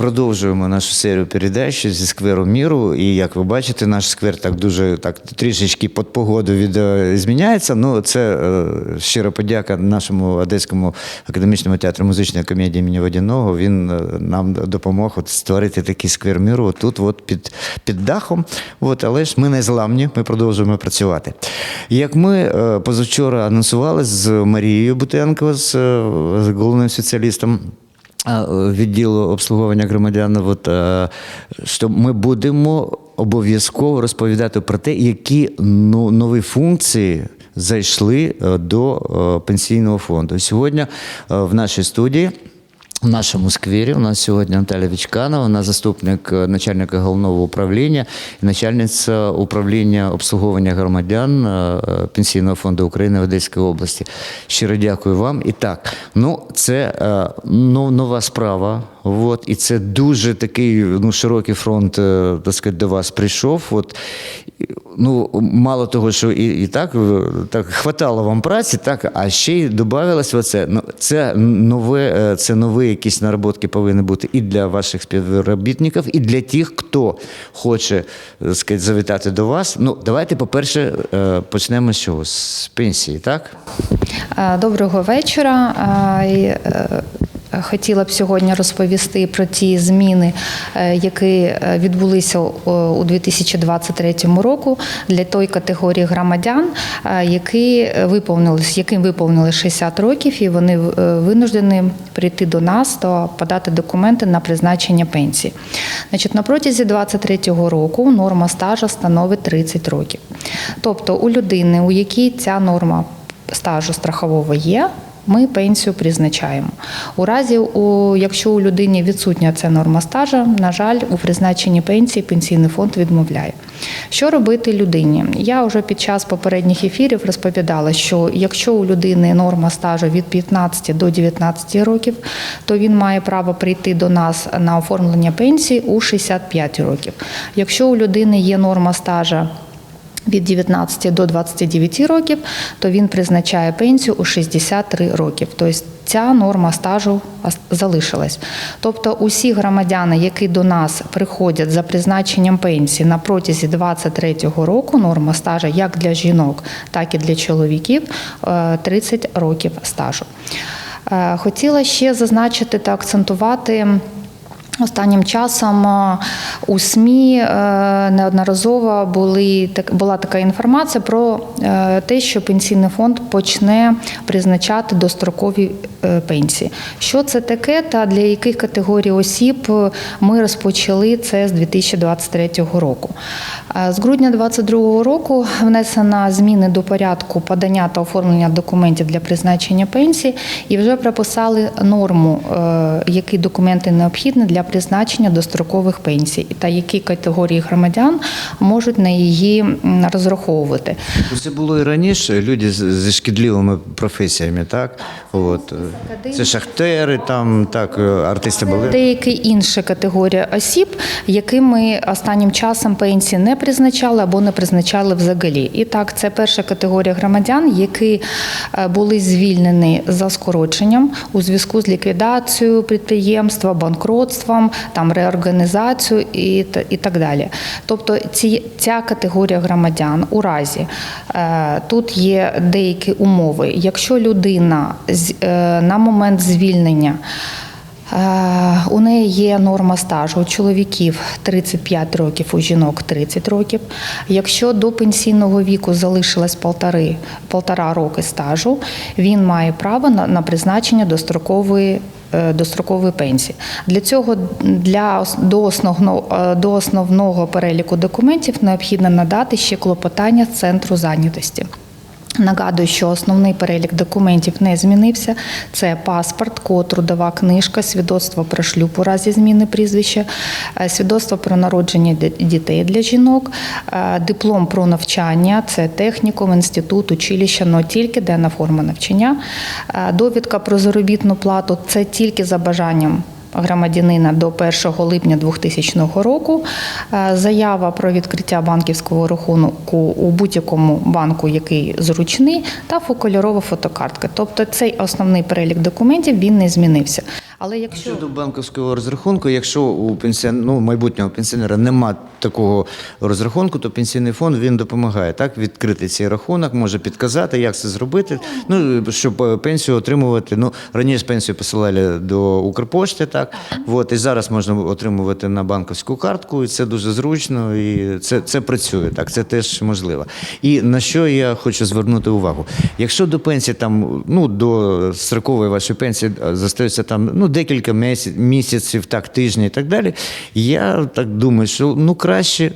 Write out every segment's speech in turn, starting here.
Продовжуємо нашу серію передач зі скверу міру. І як ви бачите, наш сквер так дуже так трішечки під погоду від е, зміняється. Ну це е, щира подяка нашому Одеському академічному театру музичної комедії імені Водяного. Він е, нам допомог от створити такий сквер міру тут, от під, під дахом. От, але ж ми не зламні, ми продовжуємо працювати. Як ми е, позавчора анонсували з Марією Бутенко, з, е, з головним спеціалістом. Е, Відділу обслуговування громадян, от, е, що ми будемо обов'язково розповідати про те, які ну, нові функції зайшли е, до пенсійного фонду. Сьогодні в нашій студії в нашому сквері у нас сьогодні Наталя Вічканова, вона заступник е, начальника головного управління і начальниця управління обслуговування громадян е, е, Пенсійного фонду України в Одеській області. Щиро дякую вам. І так, ну це ну, нова справа. От, і це дуже такий ну, широкий фронт так сказати, до вас прийшов. От, ну, мало того, що і, і так, так хватало вам праці, так, а ще й додавалось оце. Ну, це нове, е, це нові якісь наработки повинні бути і для ваших співробітників, і для тих, хто хоче сказати, завітати до вас. Ну, давайте, по-перше, е, почнемо з чого? З пенсії, так? Е, Доброго вечора. Е, е, Хотіла б сьогодні розповісти про ті зміни, е, які е, відбулися у- у 2023 року для тої категорії громадян, е, які виповнились, яким виповнили 60 років, і вони е, винуждені прийти до нас та подати документи на призначення пенсії. Значить, на протязі 2023 року норма стажу становить 30 років. Тобто у людини, у якій ця норма стажу страхового є. Ми пенсію призначаємо. У разі, у, якщо у людині відсутня ця норма стажа, на жаль, у призначенні пенсії пенсійний фонд відмовляє. Що робити людині? Я вже під час попередніх ефірів розповідала, що якщо у людини норма стажу від 15 до 19 років, то він має право прийти до нас на оформлення пенсії у 65 років. Якщо у людини є норма стажа від 19 до 29 років, то він призначає пенсію у 63 років. Тобто ця норма стажу залишилась. Тобто усі громадяни, які до нас приходять за призначенням пенсії на протязі 23 року, норма стажу як для жінок, так і для чоловіків е, 30 років стажу. Е, Хотіла ще зазначити та акцентувати. Останнім часом е, у СМІ е, неодноразово були була така інформація про е, те, що пенсійний фонд почне призначати дострокові пенсії. Що це таке, та для яких категорій осіб ми розпочали це з 2023 року. З грудня 2022 року внесено зміни до порядку подання та оформлення документів для призначення пенсії і вже прописали норму, які документи необхідні для призначення дострокових пенсій та які категорії громадян можуть на її розраховувати. Це було і раніше, люди зі шкідливими професіями, так? От. е, Це шахтери, там, так, е, артисти балету. Деякі інші категорії осіб, якими останнім часом пенсії не призначали або не призначали взагалі. І так, це перша категорія громадян, які е, були звільнені за скороченням у зв'язку з ліквідацією підприємства, банкротством, там реорганізацію і, і так далі. Тобто ці, ця категорія громадян у разі е, тут є деякі умови. Якщо людина е, на момент звільнення У неї є норма стажу у чоловіків 35 років, у жінок 30 років. Якщо до пенсійного віку залишилось полтори, полтора роки стажу, він має право на, на призначення дострокової. е, Дострокової пенсії для цього для до основного е, до основного переліку документів необхідно надати ще клопотання центру зайнятості. Нагадую, що основний перелік документів не змінився. Це паспорт, код, трудова книжка, свідоцтво про шлюб у разі зміни прізвища, е, свідоцтво про народження дітей для жінок, е, диплом про навчання, це технікум, інститут, училище, але тільки денна форма навчання, е, довідка про заробітну плату це тільки за бажанням громадянина до 1 липня 2000 року. Е, Заява про відкриття банківського рахунку у будь-якому банку, який зручний, та фокольорова фотокартка. Тобто цей основний перелік документів він не змінився. Але якщо Щодо банківського розрахунку, якщо у пенсіон... ну, майбутнього пенсіонера нема такого розрахунку, то пенсійний фонд він допомагає так відкрити цей рахунок, може підказати, як це зробити. Ну щоб е, пенсію отримувати. Ну раніше пенсію посилали до Укрпошти, так от і зараз можна отримувати на банківську картку, і це дуже зручно, і це, це працює. Так, це теж можливо. І на що я хочу звернути увагу? Якщо до пенсії там ну до строкової вашої пенсії е, залишається там ну декілька місяців, так тижні і так далі. Я так думаю, що ну краще.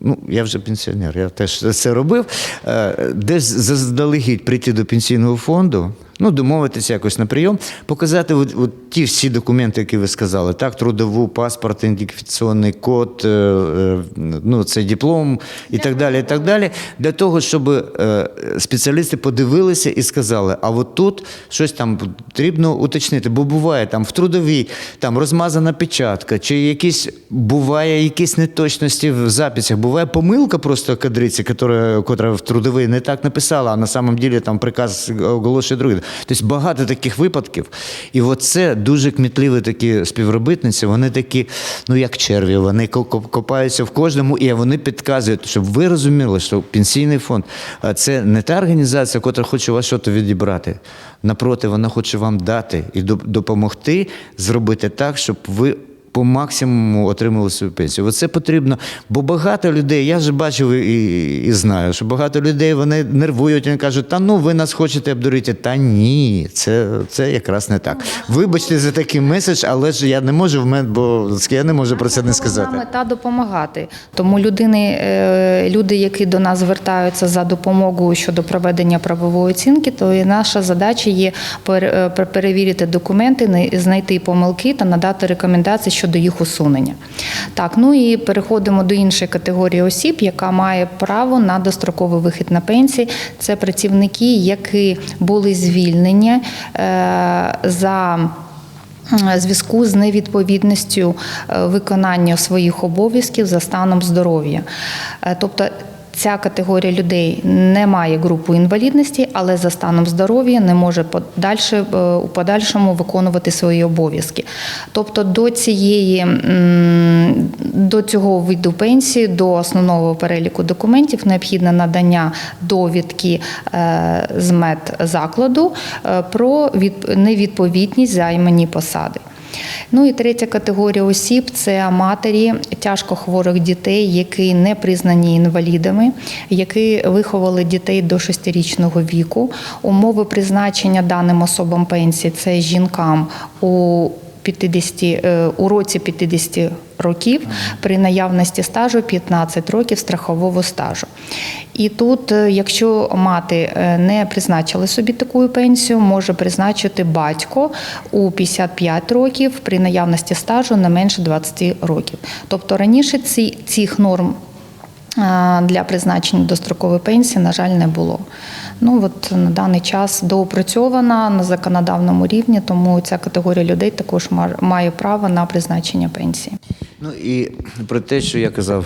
Ну, я вже пенсіонер, я теж це робив. Е, Десь заздалегідь прийти до пенсійного фонду, ну, домовитися якось на прийом, показати от, от ті всі документи, які ви сказали, так, трудову, паспорт, ідентифікаційний код, е, е, ну, це диплом і так далі, і так далі, для того, щоб е, спеціалісти подивилися і сказали, а от тут щось там потрібно уточнити, бо буває там в трудовій там розмазана печатка, чи якісь буває якісь неточності в записях, буває помилка просто кадриці, котра, в трудовій не так написала, а на самом ділі там приказ оголошує другий. Тобто багато таких випадків. І оце дуже кмітливі такі співробітниці, вони такі, ну як черві, вони ко- ко- копаються в кожному, і вони підказують, щоб ви розуміли, що пенсійний фонд це не та організація, яка хоче вас щось відібрати. Напроти, вона хоче вам дати і допомогти зробити так, щоб ви. По максимуму отримали свою пенсію. Оце потрібно, бо багато людей, я вже бачив і, і знаю, що багато людей вони нервують, вони кажуть, та ну ви нас хочете обдурити. Та ні, це, це якраз не так. Вибачте за такий меседж, але ж я не можу в мене, бо я не можу про це не сказати. Мета допомагати. Тому людини, е, люди, які до нас звертаються за допомогою щодо проведення правової оцінки, то і наша задача є е, перевірити документи, знайти помилки та надати рекомендації щодо їх усунення. Так, ну і переходимо до іншої категорії осіб, яка має право на достроковий вихід на пенсії. Це працівники, які були звільнені е, за е, зв'язку з невідповідністю е, виконання своїх обов'язків за станом здоров'я. Тобто ця категорія людей не має групу інвалідності, але за станом здоров'я не може подальше, е, у подальшому виконувати свої обов'язки. Тобто до цієї до цього виду пенсії, до основного переліку документів необхідне надання довідки е, з медзакладу е, про від- невідповідність займаній посади. Ну і третя категорія осіб це матері тяжкохворих дітей, які не признані інвалідами, які виховали дітей до шестирічного віку. Умови призначення даним особам пенсії це жінкам у 50, е, у році 50 років при наявності стажу 15 років страхового стажу. І тут, е, якщо мати е, не призначила собі таку пенсію, може призначити батько у 55 років при наявності стажу не менше 20 років. Тобто раніше ці, цих норм для призначення дострокової пенсії, на жаль, не було. Ну от на даний час доопрацьована на законодавному рівні, тому ця категорія людей також ма- має право на призначення пенсії. Ну і про те, що я казав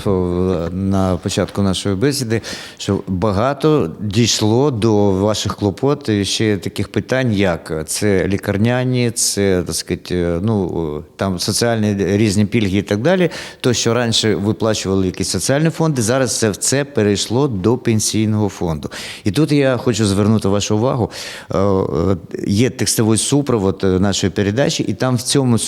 на початку нашої бесіди, що багато дійшло до ваших клопот і ще таких питань, як це лікарняні, це так сказати, ну там соціальні різні пільги і так далі. То, що раніше виплачували якісь соціальні фонди, зараз це все перейшло до пенсійного фонду. І тут я хочу звернути вашу увагу. е, е, Є текстовий супровод е, нашої передачі, і там в цьому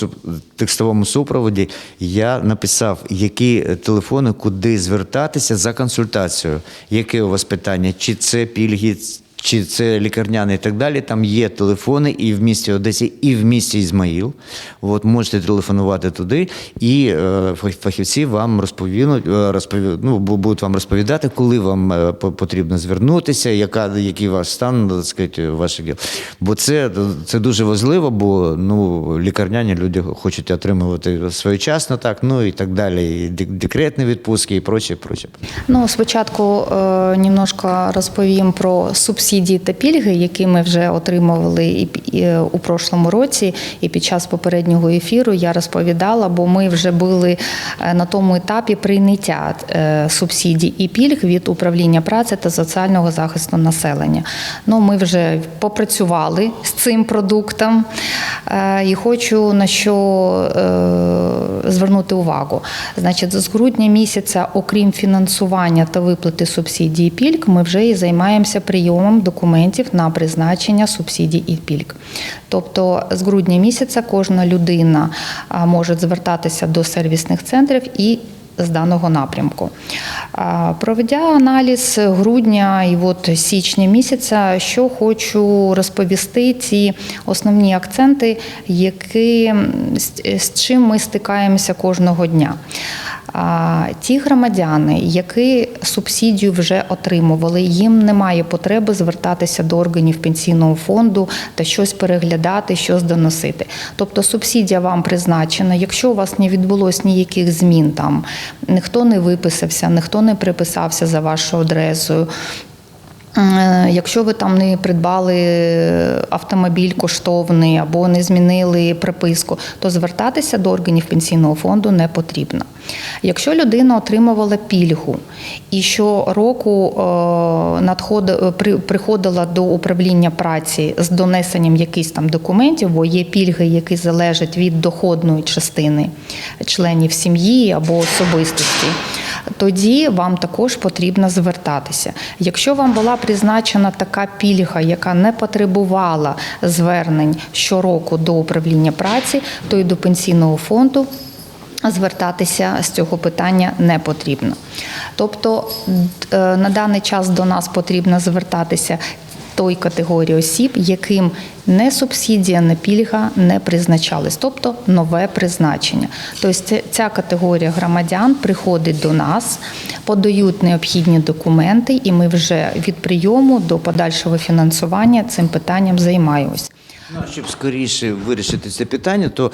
текстовому супроводі я написав, які телефони, куди звертатися за консультацією. Яке у вас питання? Чи це пільги? Чи це лікарняне і так далі, там є телефони і в місті Одесі, і в місті Ізмаїл. От можете телефонувати туди, і е, фахівці вам розповідуть, е, розпові, ну, будуть вам розповідати, коли вам е, потрібно звернутися, яка, який ваш стан, так сказати, ваших діл. Бо це, це дуже важливо, бо ну, лікарняні люди хочуть отримувати своєчасно, так, ну і так далі, і декретні відпустки, і проче, проче. Ну, спочатку е, немножко розповім про субсидії та пільги, які ми вже отримували і, е, у прошлому році, і під час попереднього ефіру я розповідала, бо ми вже були е, на тому етапі прийняття е, субсидій і пільг від управління праці та соціального захисту населення. Ну, ми вже попрацювали з цим продуктом. І хочу на що звернути увагу. Значить, з грудня місяця, окрім фінансування та виплати субсидій і пільг, ми вже і займаємося прийомом документів на призначення субсидій і пільг. Тобто з грудня місяця кожна людина може звертатися до сервісних центрів і з даного напрямку. Проведя аналіз грудня і от січня місяця, що хочу розповісти, ці основні акценти, які, з- чим ми стикаємося кожного дня. Ті громадяни, які субсидію вже отримували, їм немає потреби звертатися до органів пенсійного фонду та щось переглядати, щось доносити. Тобто субсидія вам призначена. Якщо у вас не відбулось ніяких змін, там ніхто не виписався, ніхто не приписався за вашою адресою. Е, Якщо ви там не придбали автомобіль коштовний або не змінили приписку, то звертатися до органів пенсійного фонду не потрібно. Якщо людина отримувала пільгу і щороку е, надходи- приходила до управління праці з донесенням якихось там документів, бо є пільги, які залежать від доходної частини членів сім'ї або особистості тоді вам також потрібно звертатися. Якщо вам була призначена така пільга, яка не потребувала звернень щороку до управління праці, то й до пенсійного фонду. Звертатися з цього питання не потрібно. Тобто е, на даний час до нас потрібно звертатися той категорії осіб, яким не субсидія, не пільга не призначались, тобто нове призначення. Тобто ця категорія громадян приходить до нас, подають необхідні документи, і ми вже від прийому до подальшого фінансування цим питанням займаємось. Ну, щоб скоріше вирішити це питання, то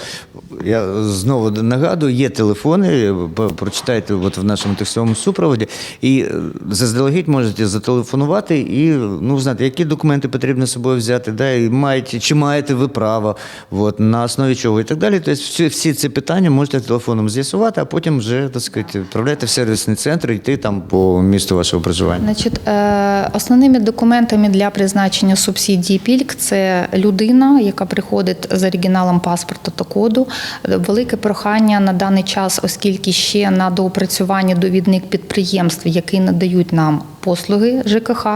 я знову нагадую, є телефони, прочитайте от в нашому текстовому супроводі, і е, заздалегідь можете зателефонувати і ну, знати, які документи потрібно з собою взяти, да, і маєте, чи маєте ви право, от, на основі чого і так далі. Тобто всі, всі ці питання можете телефоном з'ясувати, а потім вже так сказати, відправляйте в сервісний центр і йти там по місту вашого проживання. Значить, е, основними документами для призначення субсидії пільг це людина, яка приходить з оригіналом паспорта та коду. Велике прохання на даний час, оскільки ще на доопрацювання довідник підприємств, які надають нам послуги ЖКХ,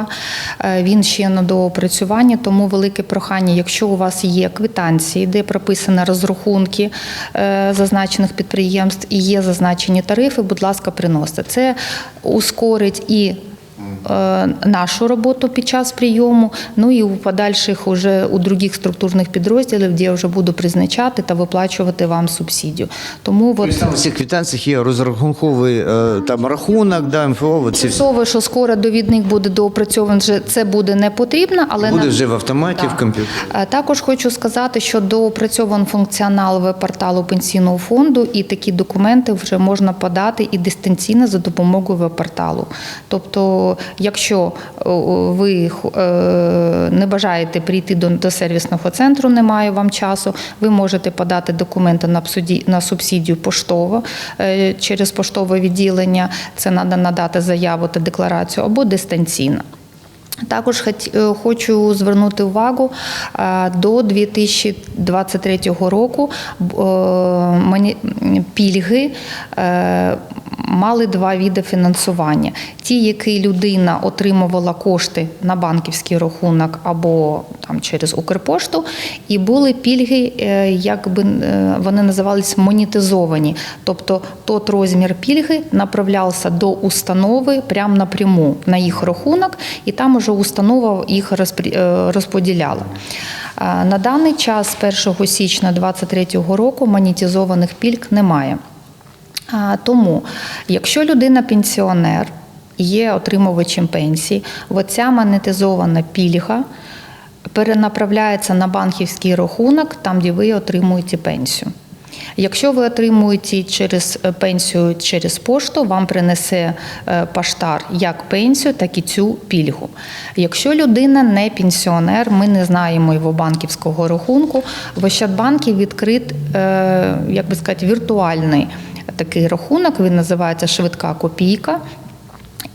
е, він ще на доопрацюванні, тому велике прохання, якщо у вас є квитанції, де прописані розрахунки е, зазначених підприємств і є зазначені тарифи, будь ласка, приносите. Це ускорить і нашу роботу під час прийому, ну і у подальших уже у других структурних підрозділів, де я вже буду призначати та виплачувати вам субсидію. Тому от Тобто там в цих квитанціях є розрахунковий е, там рахунок, да, МФО, ці. Що скоро довідник буде доопрацьований, вже це буде не потрібно, але Буде на- вже в автоматі, Так. в комп'ютері. Е, Також хочу сказати, що доопрацьований функціонал веб-порталу пенсійного фонду, і такі документи вже можна подати і дистанційно за допомогою веб-порталу. Тобто, якщо е, ви е, не бажаєте прийти до, сервісного центру, немає вам часу, ви можете подати документи на субсидію, поштово е, через поштове відділення. Це треба надати заяву та декларацію або дистанційно. Також хочу звернути увагу до 2023 року пільги мали два види фінансування: ті, які людина отримувала кошти на банківський рахунок або там через Укрпошту, і були пільги, е, якби е, вони називались монетизовані. Тобто тот розмір пільги направлявся до установи прямо напряму на їх рахунок, і там уже установа їх е, розподіляла. На даний час, з 1 січня 2023 року, монетизованих пільг немає. Тому, якщо людина пенсіонер, є отримувачем пенсії, оця монетизована пільга перенаправляється на банківський рахунок, там, де ви отримуєте пенсію. Якщо ви отримуєте через е, пенсію через пошту, вам принесе е, поштар як пенсію, так і цю пільгу. Якщо людина не пенсіонер, ми не знаємо його банківського рахунку. В Ощадбанкі відкрит, е, як би сказати, віртуальний такий рахунок. Він називається швидка копійка.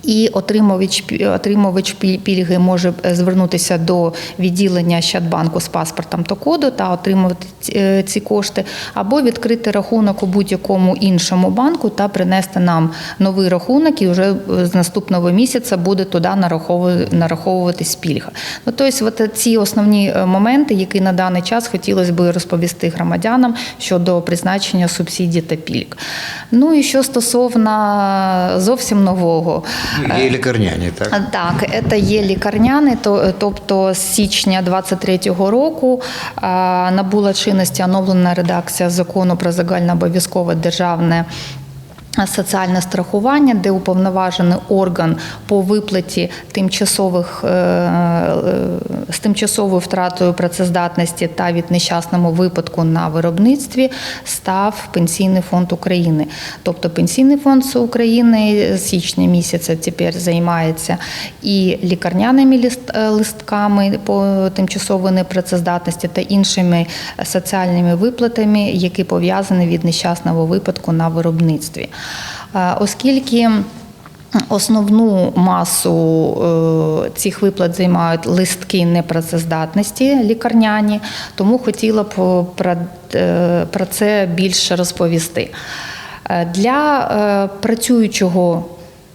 І отримувач, отримувач пі- пільги може е, звернутися до відділення Щадбанку з паспортом та коду та отримувати ці- е, ці кошти, або відкрити рахунок у будь-якому іншому банку та принести нам новий рахунок, і вже е, з наступного місяця буде туди нарахову- нараховуватись пільга. Ну тобто, от ці основні моменти, які на даний час хотілося б розповісти громадянам щодо призначення субсидій та пільг. Ну і що стосовно зовсім нового. Є лікарняні, так? Так, це є лікарняни. тобто з січня 23-го року набула чинності оновлена редакція закону про загальнообов'язкове державне. Соціальне страхування, де уповноважений орган по виплаті тимчасових е, е, з тимчасовою втратою працездатності та від нещасного випадку на виробництві став Пенсійний фонд України. Тобто Пенсійний фонд України з січня місяця тепер займається і лікарняними е, листками по тимчасової непрацездатності та іншими соціальними виплатами, які пов'язані від нещасного випадку на виробництві. Е, Оскільки Основну масу е, цих виплат займають листки непрацездатності лікарняні, тому хотіла б про, е, це більше розповісти. Для працюючого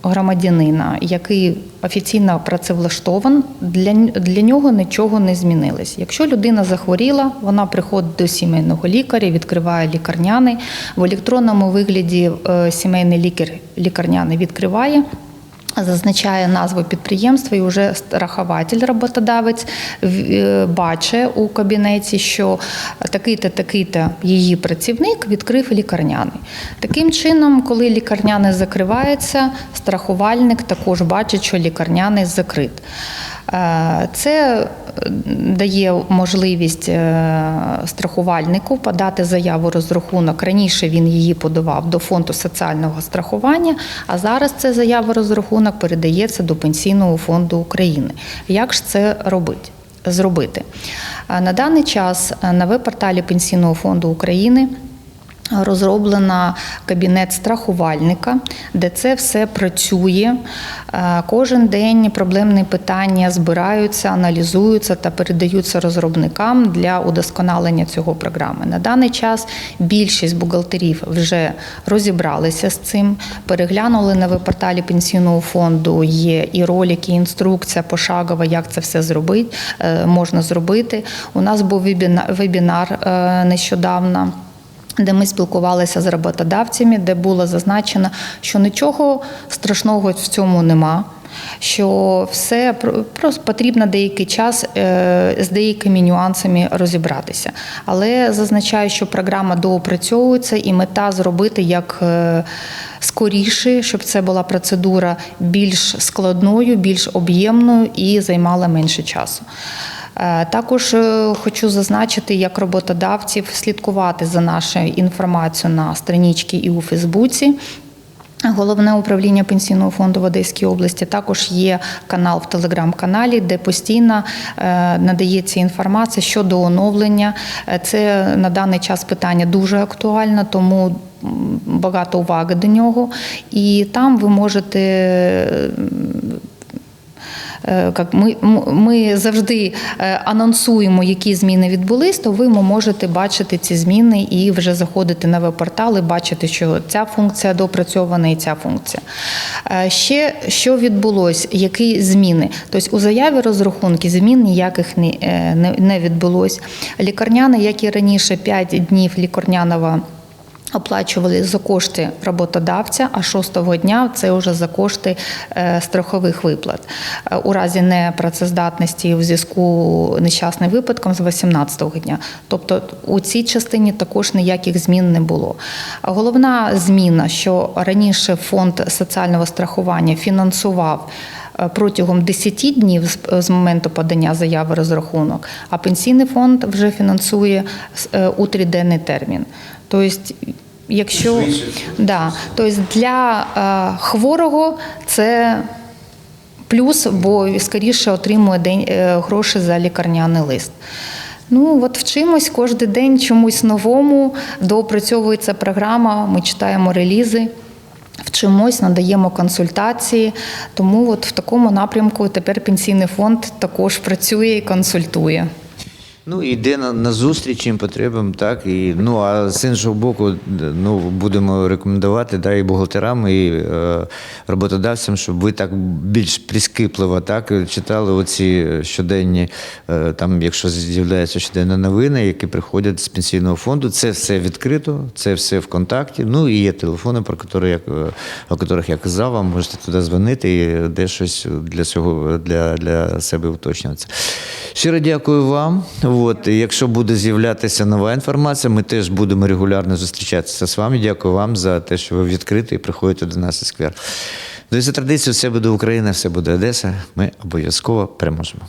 громадянина, який офіційно працевлаштован, для, для нього нічого не змінилось. Якщо людина захворіла, вона приходить до сімейного лікаря, відкриває лікарняний. В електронному вигляді е, сімейний лікар лікарняний відкриває. Зазначає назву підприємства, і вже страхователь, роботодавець е, бачить у кабінеті, що такий-то, такий-то її працівник відкрив лікарняний. Таким чином, коли лікарняний закривається, страхувальник також бачить, що лікарняний закрит. Е, Це дає можливість е, страхувальнику подати заяву розрахунок. Раніше він її подавав до фонду соціального страхування, а зараз ця заява розрахунок передається до Пенсійного фонду України. Як ж це робити? Зробити Е, на даний час на веб-порталі Пенсійного фонду України Розроблена кабінет страхувальника, де це все працює. Е, Кожен день проблемні питання збираються, аналізуються та передаються розробникам для удосконалення цього програми. На даний час більшість бухгалтерів вже розібралися з цим, переглянули на веб-порталі пенсійного фонду. Є і ролики, і інструкція пошагова, як це все зробити, е, можна зробити. У нас був вебіна- вебінар е, нещодавно де ми спілкувалися з роботодавцями, де було зазначено, що нічого страшного в цьому нема. Що все про- просто потрібно деякий час е, з деякими нюансами розібратися. Але зазначаю, що програма доопрацьовується і мета зробити як е, скоріше, щоб це була процедура більш складною, більш об'ємною і займала менше часу. Е, Також е, хочу зазначити, як роботодавців слідкувати за нашою інформацією на страничці і у Фейсбуці. Головне управління пенсійного фонду в Одеській області також є канал в телеграм-каналі, де постійно е, надається інформація щодо оновлення. Це на даний час питання дуже актуальне, тому багато уваги до нього. І там ви можете. Е, Як ми, ми завжди е, анонсуємо, які зміни відбулись, то ви можете бачити ці зміни і вже заходити на веб-портал і бачити, що ця функція допрацьована і ця функція. Е, Ще що відбулось, які зміни? Тобто у заяві розрахунки змін ніяких не, відбулось. Лікарняне, як і раніше, 5 днів лікарняного. Оплачували за кошти роботодавця, а шостого дня це вже за кошти е, страхових виплат. Е, У разі непрацездатності в зв'язку нещасним випадком з 18-го дня. Тобто у цій частині також ніяких змін не було. Головна зміна, що раніше фонд соціального страхування фінансував. е, Протягом 10 днів з- з моменту подання заяви розрахунок, а пенсійний фонд вже фінансує у триденний термін. Тобто, якщо да, тобто для е, хворого це плюс, бо скоріше отримує день, е, гроші за лікарняний лист. Ну, от вчимось кожен день чомусь новому, доопрацьовується програма, ми читаємо релізи. Вчимось, надаємо консультації, тому от в такому напрямку тепер пенсійний фонд також працює і консультує. Ну, йде на, на зустріч їм потребам, так. І, ну, а з іншого боку, ну, будемо рекомендувати да, і бухгалтерам, і е, роботодавцям, щоб ви так більш прискіпливо так, читали оці щоденні, е, там, якщо з'являються щоденні новини, які приходять з пенсійного фонду. Це все відкрито, це все в контакті. Ну, і є телефони, про які, як, е, о яких я казав, вам можете туди дзвонити і де щось для цього для, для себе уточнюватися. Щиро дякую вам. От, і якщо буде з'являтися нова інформація, ми теж будемо регулярно зустрічатися з вами. Дякую вам за те, що ви відкриті і приходите до нас у сквер. І за традицію, все буде Україна, все буде Одеса. Ми обов'язково переможемо.